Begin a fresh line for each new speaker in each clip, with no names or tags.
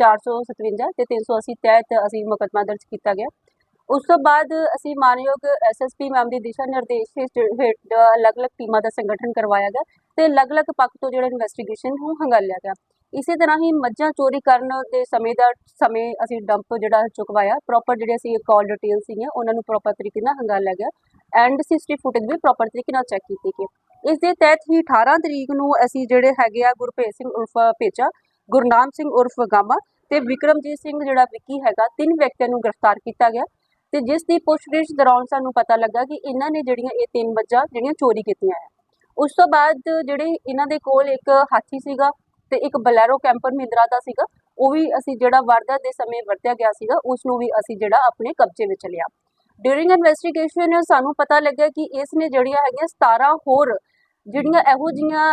457 ਤੇ 380 ਤਹਿਤ ਅਸੀਂ ਮੁਕੱਦਮਾ ਦਰਜ ਕੀਤਾ ਗਿਆ। ਉਸ ਤੋਂ ਬਾਅਦ ਅਸੀਂ ਮਾਨਯੋਗ ਐਸਐਸਪੀ ਮੈਮ ਦੀ ਦਿਸ਼ਾ ਨਿਰਦੇਸ਼ ਹੇਠ ਅਲੱਗ-ਅਲੱਗ ਟੀਮਾਂ ਦਾ ਸੰਗਠਨ ਕਰਵਾਇਆ ਗਿਆ ਤੇ ਅਲੱਗ-ਅਲੱਗ ਪੱਖ ਤੋਂ ਜਿਹੜਾ ਇਨਵੈਸਟੀਗੇਸ਼ਨ ਨੂੰ ਹੰਗਾਲਿਆ ਗਿਆ। ਇਸੇ ਤਰ੍ਹਾਂ ਹੀ ਮੱਝਾਂ ਚੋਰੀ ਕਰਨ ਦੇ ਸਮੇਂ ਦਾ ਸਮੇਂ ਅਸੀਂ ਡੰਪ ਜਿਹੜਾ ਚੁਕਵਾਇਆ ਪ੍ਰੋਪਰ ਜਿਹੜੇ ਅਸੀਂ ਕਾਲ ਡਿਟੇਲ ਸੀਗੀਆਂ, ਉਹਨਾਂ ਨੂੰ ਪ੍ਰੋਪਰ ਤਰੀਕੇ ਨਾਲ ਹੰਗਾਲਿਆ ਗਿਆ ਐਂਡ ਸੀਸੀਟੀਵੀ ਫੁਟੇਜ ਵੀ ਪ੍ਰੋਪਰ ਤਰੀਕੇ ਨਾਲ ਚੈੱਕ ਕੀਤੀ ਗਈ। ਇਸ ਦੇ ਤਹਿਤ ਹੀ 18 ਤਰੀਕ ਨੂੰ ਅਸੀਂ ਜਿਹੜੇ ਹੈਗੇ ਆ ਗੁਰਭੇਜ ਸਿੰਘ ਉਰਫ ਪੇਚਾ ਗੁਰਨਾਮ ਸਿੰਘ ਉਰਫ ਗਾਮਾ ਤੇ ਵਿਕਰਮਜੀਤ ਸਿੰਘ ਜਿਹੜਾ ਵਿੱਕੀ ਹੈਗਾ, ਤਿੰਨ ਵਿਅਕਤੀਆਂ ਨੂੰ ਗ੍ਰਿਫਤਾਰ ਕੀਤਾ ਗਿਆ ਤੇ ਜਿਸ ਦੀ ਪੁੱਛਗਿੱਛ ਦੌਰਾਨ ਸਾਨੂੰ ਪਤਾ ਲੱਗਾ ਕਿ ਇਹਨਾਂ ਨੇ ਜਿਹੜੀਆਂ ਇਹ ਤਿੰਨ ਮੱਝਾਂ ਜਿਹੜੀਆਂ ਚੋਰੀ ਕੀਤੀਆਂ ਹੈ ਉਸ ਤੋਂ ਬਾਅਦ ਜਿਹੜੇ ਇਹਨਾਂ ਦੇ ਕੋਲ ਇੱਕ ਹਾਥੀ ਸੀਗਾ ਤੇ ਇੱਕ ਬਲੈਰੋ ਕੈਂਪਰ ਮਹਿੰਦਰਾ ਦਾ ਸੀਗਾ, ਉਹ ਵੀ ਅਸੀਂ ਜਿਹੜਾ ਵਾਰਦਾਤ ਦੇ ਸਮੇਂ ਵਰਤਿਆ ਗਿਆ ਸੀਗਾ, ਉਸ ਨੂੰ ਵੀ ਅਸੀਂ ਜਿਹੜਾ ਆਪਣੇ ਕਬਜ਼ੇ ਵਿੱਚ ਲਿਆ। ਡਿਊਰਿੰਗ ਇਨਵੈਸਟੀਗੇਸ਼ਨ ਸਾਨੂੰ ਪਤਾ ਲੱਗਾ ਕਿ ਇਸ ਨੇ ਜਿਹੜੀਆਂ ਹੈਗੀਆਂ 17 ਹੋਰ ਜਿਹੜੀਆਂ ਇਹੋ ਜੀਆਂ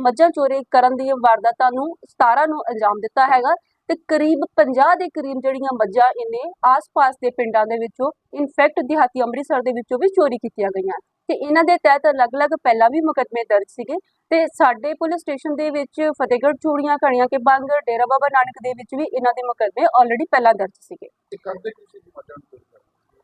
ਮੱਝਾਂ ਚੋਰੀ ਕਰਨ ਦੀਆਂ ਵਾਰਦਾਤਾਂ ਨੂੰ 17 ਨੂੰ ਅੰਜਾਮ ਦਿੱਤਾ ਹੈਗਾ ਤੇ ਕਰੀਬ 50 ਦੇ ਕਰੀਬ ਜਿਹੜੀਆਂ ਮੱਝਾਂ ਇਹਨੇ ਆਸ-ਪਾਸ ਦੇ ਪਿੰਡਾਂ ਦੇ ਵਿੱਚੋਂ ਇਨਫੈਕਟ ਦਿਹਾਤੀ ਅੰਮ੍ਰਿਤਸਰ ਦੇ ਵਿੱਚੋਂ ਵੀ ਚੋਰੀ ਕੀਤੀਆਂ ਗਈਆਂ। ਤੇ ਇਹਨਾਂ ਦੇ ਤਹਿਤ ਅਲੱਗ-ਅਲੱਗ ਪਹਿਲਾਂ ਵੀ ਮੁਕੱਦਮੇ ਦਰਜ ਸੀਗੇ ਤੇ ਸਾਡੇ ਪੁਲਿਸ ਸਟੇਸ਼ਨ ਦੇ ਵਿੱਚ ਫਤਿਹਗੜ੍ਹ ਚੂੜੀਆਂ, ਕਣੀਆਂ ਕੇ ਬੰਗ, ਡੇਰਾ ਬਾਬਾ ਨਾਨਕ ਦੇ ਵਿੱਚ ਵੀ ਇਹਨਾਂ ਦੇ ਮੁਕੱਦਮੇ ਆਲਰੇਡੀ ਪਹਿਲਾਂ ਦਰਜ ਸੀਗੇ।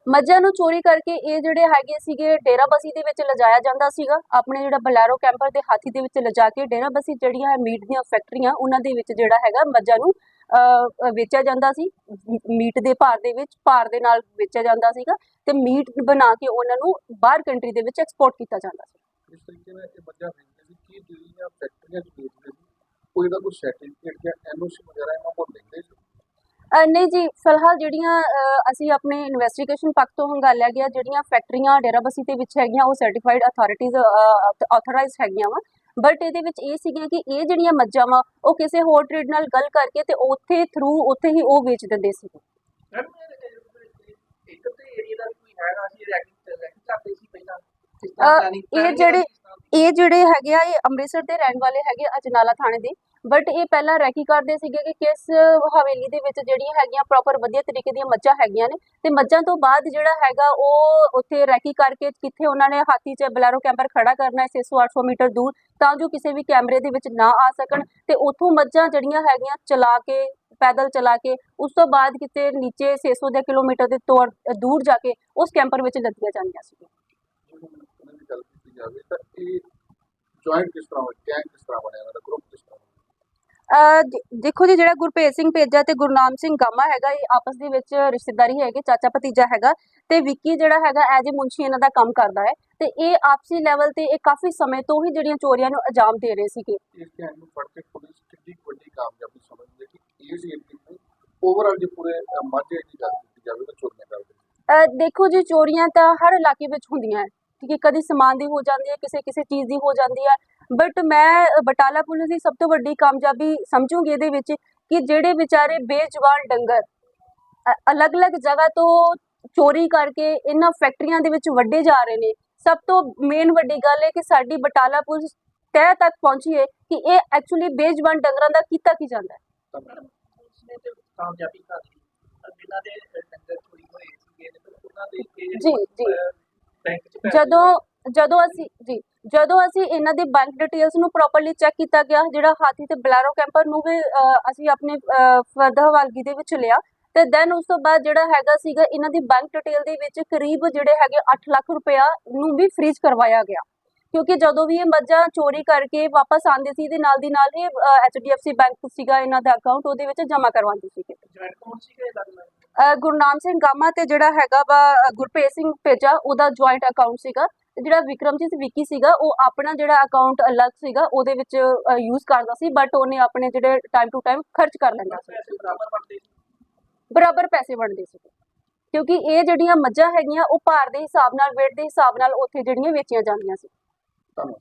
ਮੱਝਾਂ ਨੂੰ ਚੋਰੀ ਕਰਕੇ ਇਹ ਜਿਹੜੇ ਹੈਗੇ ਸੀਗੇ ਡੇਰਾਬੱਸੀ ਦੇ ਵਿੱਚ ਲਿਜਾਇਆ ਜਾਂਦਾ ਸੀਗਾ। ਆਪਣੇ ਜਿਹੜਾ ਬਲੈਰੋ ਕੈਂਪਰ ਦੇ ਹਾਥੀ ਦੇ ਵਿੱਚ ਲਿਜਾ ਕੇ ਡੇਰਾਬੱਸੀ ਜਿਹੜੀਆਂ ਮੀਟ ਦੀਆਂ ਫੈਕਟਰੀਆਂ, ਉਹਨਾਂ ਦੇ ਵਿੱਚ ਜਿਹੜਾ ਹੈਗਾ ਮੱਝਾਂ ਨੂੰ ਵੇਚਿਆ ਜਾਂਦਾ ਸੀ। ਮੀਟ ਦੇ ਭਾਰ ਦੇ ਵਿੱਚ, ਭਾਰ ਦੇ ਨਾਲ ਵੇਚਿਆ ਜਾਂਦਾ ਸੀਗਾ ਤੇ ਮੀਟ ਬਣਾ ਕੇ ਉਹਨਾਂ ਨੂੰ ਬਾਹਰ ਕੰਟਰੀ ਦੇ ਵਿੱਚ ਐਕਸਪੋਰਟ ਕੀਤਾ ਜਾਂਦਾ ਸੀ।
ਇਸ ਤਰੀਕੇ ਨਾਲ ਇਹ ਮੱਝਾਂ ਵੇਚਦੇ ਸੀ। ਕੀ ਜਿਹੜੀਆਂ ਫੈਕਟਰੀਆਂ 'ਚ ਵੇਚਦੇ ਸੀ, ਕੋਈ ਦਾ ਕੋਈ ਸਰਟੀਫਿਕੇਟ ਜਾਂ ਐਨਓਸੀ ਵਗੈਰਾ ਇਹਨਾਂ ਕੋਲ ਲੈਂਦੇ ਸੀ?
ਨਹੀਂ ਜੀ ਫਿਲਹਾਲ ਜਿਹੜੀਆਂ ਅਸੀਂ ਆਪਣੇ ਇਨਵੈਸਟੀਗੇਸ਼ਨ ਪੱਖ ਤੋਂ ਹੰਗਾਲਿਆ ਗਿਆ ਜਿਹੜੀਆਂ ਫੈਕਟਰੀਆਂ ਡੇਰਾਬੱਸੀ ਦੇ ਵਿੱਚ ਹੈਗੀਆਂ ਉਹ ਸਰਟੀਫਾਈਡ ਅਥਾਰਟੀਜ਼ ਆਥੋਰਾਈਜ਼ਡ ਹੈਗੀਆਂ ਵਾ। ਬਟ ਇਹਦੇ ਵਿੱਚ ਇਹ ਸੀਗੀਆਂ ਕਿ ਇਹ ਜਿਹੜੀਆਂ ਮੱਝਾਂ ਵਾ ਉਹ ਕਿਸੇ ਹੋਰ ਟ੍ਰੇਡ ਨਾਲ ਗੱਲ ਕਰਕੇ ਤੇ ਉੱਥੇ ਥਰੂ ਉੱਥੇ ਹੀ ਉਹ ਵੇਚ ਦਿੰਦੇ ਸੀ ਇਹ ਜਿਹੜੇ-? ਇਹ ਜਿਹੜੇ ਹੈਗੇ ਆ ਇਹ ਅੰਮ੍ਰਿਤਸਰ ਦੇ ਰਹਿਣ ਵਾਲੇ ਹੈਗੇ ਅਜਨਾਲਾ ਥਾਣੇ ਦੇ। ਬਟ ਇਹ ਪਹਿਲਾਂ ਰੈਕੀ ਕਰਦੇ ਸੀਗੇ ਕਿ ਕਿਸ ਹਵੇਲੀ ਦੇ ਵਿੱਚ ਜਿਹੜੀਆਂ ਹੈਗੀਆਂ ਪ੍ਰੋਪਰ ਵਧੀਆ ਤਰੀਕੇ ਦੀਆਂ ਮੱਝਾਂ ਹੈਗੀਆਂ ਨੇ ਤੇ ਮੱਝਾਂ ਤੋਂ ਬਾਅਦ ਜਿਹੜਾ ਹੈਗਾ ਉਹ ਉੱਥੇ ਰੈਕੀ ਕਰਕੇ ਕਿੱਥੇ ਉਹਨਾਂ ਨੇ ਹਾਥੀ 'ਚ ਬਲੈਰੋ ਕੈਂਪਰ ਖੜਾ ਕਰਨਾ ਹੈ 600-800 ਮੀਟਰ ਦੂਰ, ਤਾਂ ਜੋ ਕਿਸੇ ਵੀ ਕੈਮਰੇ ਦੇ ਵਿੱਚ ਨਾ ਆ ਸਕਣ ਤੇ ਉੱਥੋਂ ਮੱਝਾਂ ਜਿਹੜੀਆਂ ਹੈਗੀਆਂ ਚਲਾ ਕੇ, ਪੈਦਲ ਚਲਾ ਕੇ, ਉਸ ਤੋਂ ਬਾਅਦ ਕਿਤੇ ਨੀਚੇ 600 ਦੇ ਕਿਲੋਮੀਟਰ ਦੇ ਤੌਰ, ਦੂਰ ਜਾ ਕੇ ਉਸ ਕੈਂਪਰ ਵਿੱਚ ਲੱਦੀਆਂ ਜਾਂਦੀਆਂ ਸੀ
ਜੁਆਇੰਟ ਕਿਸ ਤਰ੍ਹਾਂ ਹੋਇਆ ਕਿਸ ਤਰ੍ਹਾਂ ਬਣਿਆ? ਇਹਨਾਂ ਦਾ ਗਰੁੱਪ ਕਿਸ ਤਰ੍ਹਾਂ ਬਣਿਆ
ਅਹ ਦੇ- ਦੇਖੋ ਜੀ ਜਿਹੜਾ ਗੁਰਭੇਜ ਸਿੰਘ ਪੇਜਾ ਤੇ ਗੁਰਨਾਮ ਸਿੰਘ ਗਾਮਾ ਹੈਗਾ ਇਹ ਆਪਸ ਦੇ ਵਿੱਚ ਰਿਸ਼ਤੇਦਾਰੀ ਹੈਗੇ ਚਾਚਾ ਭਤੀਜਾ ਹੈਗਾ ਤੇ ਵਿੱਕੀ ਜਿਹੜਾ ਹੈਗਾ ਐਜ ਏ ਮੁੰਸ਼ੀ ਇਹਨਾਂ ਦਾ ਕੰਮ ਕਰਦਾ ਹੈ ਤੇ ਇਹ ਆਪਸੀ ਲੈਵਲ ਤੇ ਇਹ ਕਾਫੀ ਸਮੇਂ ਤੋਂ ਹੀ ਜਿਹੜੀਆਂ ਚੋਰੀਆਂ ਨੂੰ ਅੰਜਾਮ ਦੇ ਰਹੇ ਸੀਗੇ।
ਇਸ ਗੈਂਗ ਨੂੰ ਫੜ ਕੇ ਪੁਲਿਸ ਕਿੰਨੀ ਕੁ ਵੱਡੀ ਕਾਮਯਾਬੀ ਸਮਝਦੀ ਹੈ ਕਿ ਇਸ ਏਰੀਏ ਨੂੰ ਓਵਰਆਲ ਜੇ ਪੂਰੇ ਮਾਝੇ ਦੀ ਗੱਲ ਕੀਤੀ ਜਾਵੇ ਤਾਂ ਚੋਰੀਆਂ ਕਰਦੇ
ਦੇਖੋ ਜੀ ਚੋਰੀਆਂ ਤਾਂ ਹਰ ਇਲਾਕੇ ਵਿੱਚ ਹੁੰਦੀਆਂ ਹੈ। ਠੀਕ ਹੈ ਕਦੀ ਸਮਾਨ ਦੀ ਹੋ ਜਾਂਦੀ ਹੈ ਕਿਸੇ ਕਿਸੇ ਚੀਜ਼ ਦੀ ਹੋ ਜਾਂਦੀ ਹੈ। ਬਟ ਮੈਂ ਬਟਾਲਾ ਪੁਲਿਸ ਦੀ ਸਭ ਤੋਂ ਵੱਡੀ ਕਾਮਯਾਬੀ ਸਮਝੂਗੀ ਇਹਦੇ ਵਿੱਚ ਕਿ ਜਿਹੜੇ ਵਿਚਾਰੇ ਬੇਜਵਾਨ ਡੰਗਰ ਅਲੱਗ-ਅਲੱਗ ਜਗ੍ਹਾ ਤੋਂ ਚੋਰੀ ਕਰਕੇ ਇਹਨਾਂ ਫੈਕਟਰੀਆਂ ਦੇ ਵਿੱਚ ਵੱਡੇ ਜਾ ਰਹੇ ਨੇ। ਸਭ ਤੋਂ ਮੇਨ ਵੱਡੀ ਗੱਲ ਹੈ ਕਿ ਸਾਡੀ ਬਟਾਲਾ ਪੁਲਿਸ ਤਹਿ ਤੱਕ ਪਹੁੰਚੀ ਹੈ ਕਿ ਇਹ ਐਕਚੁਅਲੀ ਬੇਜਵਾਨ ਡੰਗਰਾਂ ਦਾ ਕੀਤਾ ਕੀ ਜਾਂਦਾ ਹੈ।
ਕਾਮਯਾਬੀ ਦੇ ਡੰਗਰ ਚੋਰੀ ਹੋਏ ਸੀਗੇ ਉਹਨਾਂ ਦੇ
ਜੀ, ਜੀ। ਜਦੋਂ ਜਦੋਂ ਅਸੀਂ ਜੀ। ਜਦੋਂ ਅਸੀਂ ਇਹਨਾਂ ਦੀ ਬੈਂਕ ਡਿਟੇਲਸ ਨੂੰ ਪ੍ਰੋਪਰਲੀ ਚੈੱਕ ਕੀਤਾ ਗਿਆ ਜਿਹੜਾ ਹਾਥੀ ਤੇ ਬਲੈਰੋ ਕੈਂਪਰ ਨੂੰ ਵੀ ਅਸੀਂ ਆਪਣੇ ਫਰਦਰ ਹਵਾਲਗੀ ਦੇ ਵਿੱਚ ਲਿਆ ਤੇ ਦੈਨ ਉਸ ਤੋਂ ਬਾਅਦ ਜਿਹੜਾ ਹੈਗਾ ਸੀਗਾ ਇਹਨਾਂ ਦੀ ਬੈਂਕ ਡਿਟੇਲ ਦੇ ਵਿੱਚ ਕਰੀਬ ਜਿਹੜੇ ਹੈਗੇ 8 ਲੱਖ ਰੁਪਇਆ ਨੂੰ ਵੀ ਫ੍ਰੀਜ਼ ਕਰਵਾਇਆ ਗਿਆ। ਕਿਉਂਕਿ ਜਦੋਂ ਵੀ ਇਹ ਮੱਝਾਂ ਚੋਰੀ ਕਰਕੇ ਵਾਪਸ ਆਉਂਦੇ ਸੀ ਤੇ ਨਾਲ ਦੀ ਨਾਲ ਹੀ HDFC ਬੈਂਕ ਸੀਗਾ ਇਹਨਾਂ ਦਾ ਅਕਾਊਂਟ ਉਹਦੇ ਵਿੱਚ ਜਮ੍ਹਾਂ ਕਰਵਾਉਂਦੇ ਅਹ ਗੁਰਨਾਮ ਸਿੰਘ ਗਾਮਾ ਤੇ ਜਿਹੜਾ ਹੈਗਾ ਵਾ ਗੁਰਪ੍ਰੀਤ ਸਿੰਘ ਪੇਜਾ ਉਹਦਾ ਜੁਆਇੰਟ ਅਕਾਊਂਟ ਸੀਗਾ। ਤੇ ਜਿਹੜਾ ਵਿਕਰਮਜੀਤ ਵਿੱਕੀ ਸੀਗਾ ਉਹ ਆਪਣਾ ਜਿਹੜਾ ਅਕਾਊਂਟ ਅਲੱਗ ਸੀਗਾ ਉਹਦੇ ਵਿੱਚ ਯੂਜ਼ ਕਰਦਾ ਸੀ ਬਟ ਉਹਨੇ ਆਪਣੇ ਜਿਹੜੇ ਟਾਈਮ ਟੂ ਟਾਈਮ ਖਰਚ ਕਰ ਲੈਂਦਾ ਸੀ।
ਬਰਾਬਰ ਬਣਦੇ ਸੀ?
ਬਰਾਬਰ ਪੈਸੇ ਵੰਡਦੇ ਸੀ। ਕਿਉਂਕਿ ਇਹ ਜਿਹੜੀਆਂ ਮੱਝਾਂ ਹੈਗੀਆਂ ਉਹ ਭਾਰ ਦੇ ਹਿਸਾਬ ਨਾਲ weight ਦੇ ਹਿਸਾਬ ਨਾਲ ਉੱਥੇ ਜਿਹੜੀਆਂ ਵੇਚੀਆਂ ਜਾਂਦੀਆਂ ਸੀ।
ਧੰਨਵਾਦ।